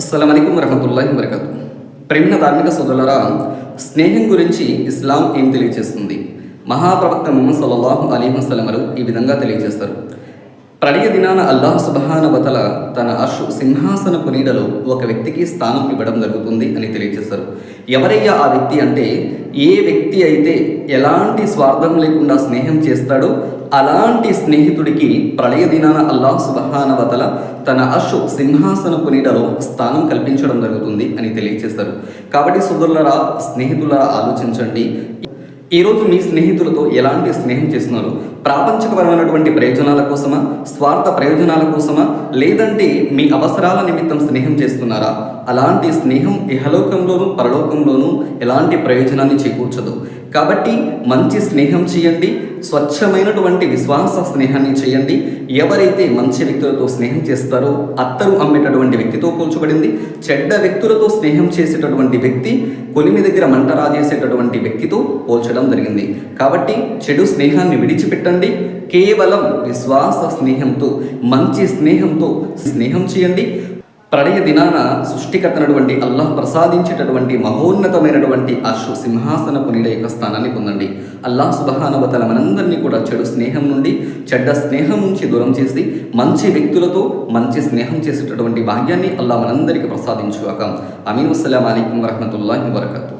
అస్సలం అయికం వరహతుల్లాహి వరకతు ప్రేమ ధార్మిక సోదరులరా స్నేహం గురించి ఇస్లాం ఏం తెలియజేస్తుంది మహాప్రవక్త ముహమ్మద్ సల్లాహు అలీ వసలమలు ఈ విధంగా తెలియజేస్తారు ప్రళయ దినాన అల్లాహ్ సుబహానవతల తన అర్షు సింహాసనపు నీడలో ఒక వ్యక్తికి స్థానం ఇవ్వడం జరుగుతుంది అని తెలియజేస్తారు ఎవరయ్యా ఆ వ్యక్తి అంటే ఏ వ్యక్తి అయితే ఎలాంటి స్వార్థం లేకుండా స్నేహం చేస్తాడో అలాంటి స్నేహితుడికి ప్రళయ దినాన అల్లాహ్ సుబహానవతల తన అశు సింహాసన నీడలో స్థానం కల్పించడం జరుగుతుంది అని తెలియజేస్తారు కాబట్టి సోదరులరా స్నేహితులరా ఆలోచించండి. ఈరోజు మీ స్నేహితులతో ఎలాంటి స్నేహం చేస్తున్నారు? ప్రాపంచకపరమైనటువంటి ప్రయోజనాల కోసమా? స్వార్థ ప్రయోజనాల కోసమా? లేదంటే మీ అవసరాల నిమిత్తం స్నేహం చేస్తున్నారా? అలాంటి స్నేహం ఇహలోకంలోనూ పరలోకంలోనూ ఎలాంటి ప్రయోజనాన్ని చేకూర్చదు. కాబట్టి మంచి స్నేహం చేయండి స్వచ్ఛమైనటువంటి విశ్వాస స్నేహాన్ని చేయండి. ఎవరైతే మంచి వ్యక్తులతో స్నేహం చేస్తారో అత్తరు అమ్మేటటువంటి వ్యక్తితో పోల్చబడింది. చెడ్డ వ్యక్తులతో స్నేహం చేసేటటువంటి వ్యక్తి కొలిమి దగ్గర మంట రాజేసేటటువంటి వ్యక్తితో పోల్చడం జరిగింది. కాబట్టి చెడు స్నేహాన్ని పెట్టండి కేవలం విశ్వాస స్నేహంతో మంచి స్నేహంతో స్నేహం చేయండి. ప్రళయ దినాన సృష్టికర్తనటువంటి అల్లాహ్ ప్రసాదించేటటువంటి మహోన్నతమైనటువంటి అశ్వ సింహాసనపు నీడ యొక్క స్థానాన్ని పొందండి. అల్లాహ్ సుబహానవతల మనందరినీ కూడా చెడు స్నేహం నుండి చెడ్డ స్నేహం నుంచి దూరం చేసి మంచి వ్యక్తులతో మంచి స్నేహం చేసేటటువంటి భాగ్యాన్ని అల్లాహ్ మనందరికీ ప్రసాదించుగాక. అమీన్. అస్సలం అలీకం వరహమతుల్లాహి వరకతూ